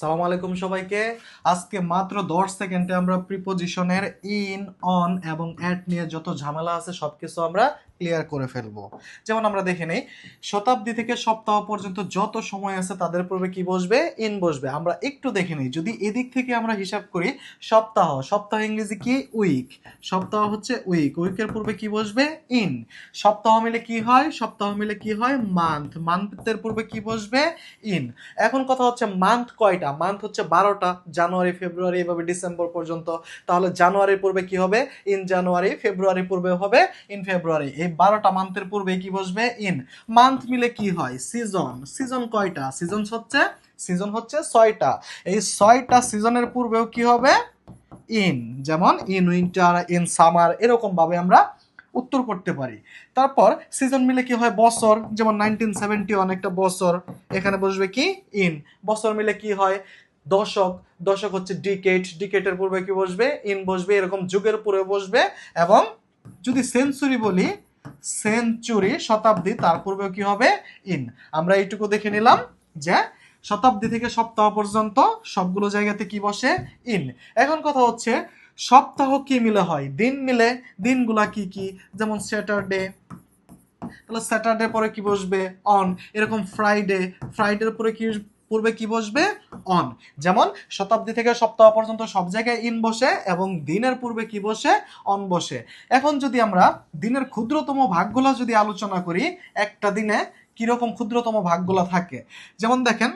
সালাম আলাইকুম সবাইকে। আজকে মাত্র দশ সেকেন্ডে আমরা প্রিপোজিশনের ইন অন এবং অ্যাট নিয়ে যত ঝামেলা আছে সবকিছু আমরা ক্লিয়ার করে ফেলব। যেমন আমরা দেখে নেই, শতাব্দী থেকে সপ্তাহ পর্যন্ত যত সময় আছে তাদের পূর্বে কি বসবে? ইন বসবে। আমরা একটু দেখে নিই, যদি এদিক থেকে আমরা হিসাব করি, সপ্তাহ সপ্তাহ ইংরেজি কি? উইক সপ্তাহ হচ্ছে উইক উইকের পূর্বে কি বসবে? ইন সপ্তাহ মিলে কি হয়? সপ্তাহ মিলে কি হয়? মান্থ মান্থের পূর্বে কি বসবে? ইন এখন কথা হচ্ছে মান্থ কয়টা? মান্থ হচ্ছে বারোটা, জানুয়ারি, ফেব্রুয়ারি, এভাবে ডিসেম্বর পর্যন্ত। তাহলে জানুয়ারির পূর্বে কি হবে? ইন জানুয়ারি ফেব্রুয়ারি পূর্বে হবে ইন ফেব্রুয়ারি এই বারোটা মান্থের পূর্বে কি বসবে? ইন মান্থ মিলে কি হয়? সিজন সিজন কয়টা? সিজন হচ্ছে? সিজন হচ্ছে ছয়টা। এই ছয়টা সিজনের পূর্বেও কি হবে? ইন যেমন ইন উইন্টার ইন সামার এরকম ভাবে আমরা উত্তর করতে পারি। তারপর সিজন মিলে কি হয়? বছর, যেমন নাইনটিন সেভেন্টি ওয়ান একটা বছর, এখানে বসবে কি? ইন বছর মিলে কি হয়? দশক। দশক হচ্ছে ডিকেট ডিকেটের পূর্বে কি বসবে? ইন বসবে, এরকম যুগের পূর্বে বসবে এবং যদি সেঞ্চুরি বলি সেঞ্চুরি শতাব্দী, তার পূর্বেও কি হবে? ইন আমরা এইটুকু দেখে নিলাম যে শতাব্দী থেকে সপ্তাহ পর্যন্ত সবগুলো জায়গাতে কি বসে? ইন এখন কথা হচ্ছে সপ্তাহ কি মিলে হয়? দিন মিলে, দিনগুলা কি কি? যেমন স্যাটারডে তাহলে স্যাটারডে পরে কি বসবে? অন এরকম ফ্রাইডে ফ্রাইডের পরে কি, পূর্বে কি বসবে? অন যেমন শতাব্দী থেকে সপ্তাহ পর্যন্ত সব জায়গায় ইন বসে এবং দিনের পূর্বে কি বসে? অন বসে। এখন যদি আমরা দিনের ক্ষুদ্রতম ভাগগুলো যদি আলোচনা করি, একটা দিনে কীরকম ক্ষুদ্রতম ভাগগুলো থাকে? যেমন দেখেন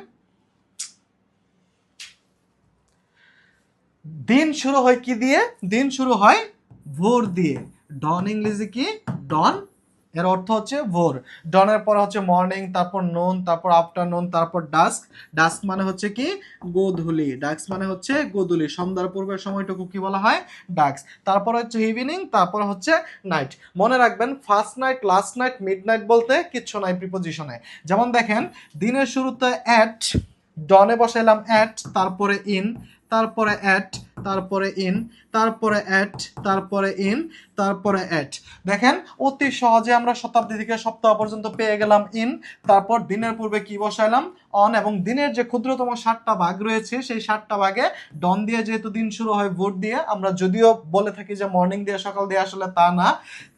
দিন শুরু হয় কি দিয়ে? দিন শুরু হয় ভোর দিয়ে। ডন ইংরেজি কি? ডন। এর অর্থ হচ্ছে ভোর। ডনের পর হচ্ছে মর্নিং, তারপর নুন, তারপর আফটারনুন, তারপর ডাস্ক। ডাস্ক মানে হচ্ছে কি? গোধূলি। ডাস্ক মানে হচ্ছে গোধূলি। সন্ধ্যার পূর্বের সময়টুকু কি বলা হয়? ডাস্ক। তারপর হচ্ছে ইভিনিং, তারপর হচ্ছে নাইট। মনে রাখবেন, first night, last night mid night বলতে কিচ্ছু নাই প্রিপোজিশনে। যেমন দেখেন, দিনের শুরুতে অ্যাট ডনে বসাইলাম অ্যাট তারপরে ইন তারপরে অ্যাট তারপরে ইন তারপরে অ্যাট তারপরে ইন তারপরে অ্যাট দেখেন, অতি সহজে আমরা শতাব্দী থেকে সপ্তাহ পর্যন্ত পেয়ে গেলাম ইন তারপর দিনের পূর্বে কি বসাইলাম? অন এবং দিনের যে ক্ষুদ্রতম ষাটটা ভাগ রয়েছে, সেই ষাটটা ভাগে ডন দিয়ে যেহেতু দিন শুরু হয় ভোর দিয়ে, আমরা যদিও বলে থাকি যে মর্নিং দিয়ে, সকাল দিয়ে আসলে তা না।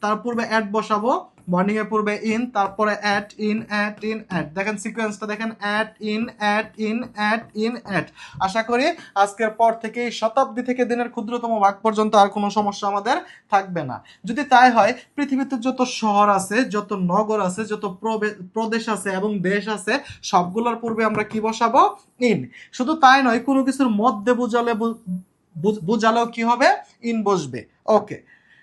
তার পূর্বে অ্যাট বসাবো মর্নিং এর পূর্বে ইন তারপরে at in at in at দেখেন সিকোয়েন্সটা দেখেন at in at in at in at আশা করি আজকের পর থেকে এই শতাব্দী থেকে দিনের ক্ষুদ্রতম ভাগ পর্যন্ত আর কোনো সমস্যা আমাদের থাকবে না। যদি তাই হয়, পৃথিবীতে যত শহর আছে, যত নগর আছে, যত প্রদেশ আছে এবং দেশ আছে, সবগুলোর পূর্বে আমরা কি বসাবো? ইন। শুধু তাই নয়, কোনো কিছুর মধ্যে বুঝালে বুঝালেও কি হবে? ইন বসবে। ওকে।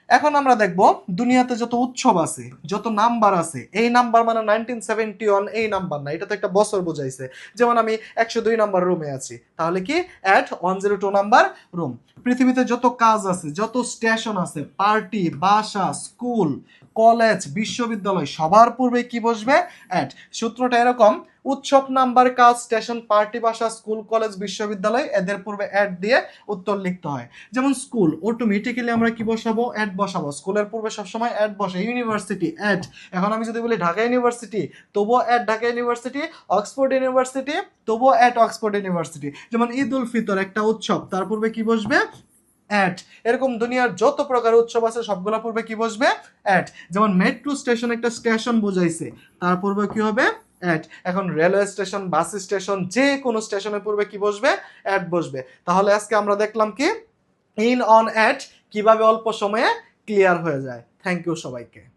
এখন আমরা দেখব দুনিয়াতে যত উৎসব আছে, যত নাম্বার আছে, এই নাম্বার মানে নাইনটিন সেভেন্টি ওয়ান এই নাম্বার না এটা তো একটা বছর বোঝাইছে। যেমন আমি একশো দুই নাম্বার রুমে আছি, তাহলে কি? At one zero two number room পৃথিবীতে যত কাজ আছে, যত স্টেশন আছে পার্টি বাসা স্কুল কলেজ, বিশ্ববিদ্যালয়, সবার পূর্বে কি বসবে? অ্যাট সূত্রটা এরকম, উৎসব নাম্বার, কাজ স্টেশন পার্টি বাসা স্কুল কলেজ বিশ্ববিদ্যালয়, এদের পূর্বে অ্যাড দিয়ে উত্তর লিখতে হয়। যেমন স্কুল অটোমেটিক্যালি আমরা কি বসাবো? অ্যাড বসাবো। স্কুলের পূর্বে সবসময় অ্যাড বসে। ইউনিভার্সিটি অ্যাড এখন আমি যদি বলি ঢাকা ইউনিভার্সিটি তবুও at Dhaka university Oxford university তবুও অ্যাট অক্সফোর্ড ইউনিভার্সিটি যেমন ঈদ উল ফিতর একটা উৎসব, তার পূর্বে কি বসবে? অ্যাট এরকম দুনিয়ার যত প্রকার উৎসব আছে, সবগুলা পূর্বে কি বসবে? অ্যাট যেমন মেট্রো স্টেশন একটা স্টেশন বোঝাইছে। তার পূর্বে কি হবে? অ্যাট এখন রেলওয়ে স্টেশন বাস স্টেশন যে কোনো স্টেশনের পূর্বে কি বসবে? অ্যাট বসবে। তাহলে আজকে আমরা দেখলাম কি? ইন অন অ্যাট কীভাবে অল্প সময়ে ক্লিয়ার হয়ে যায়। থ্যাংক ইউ সবাইকে।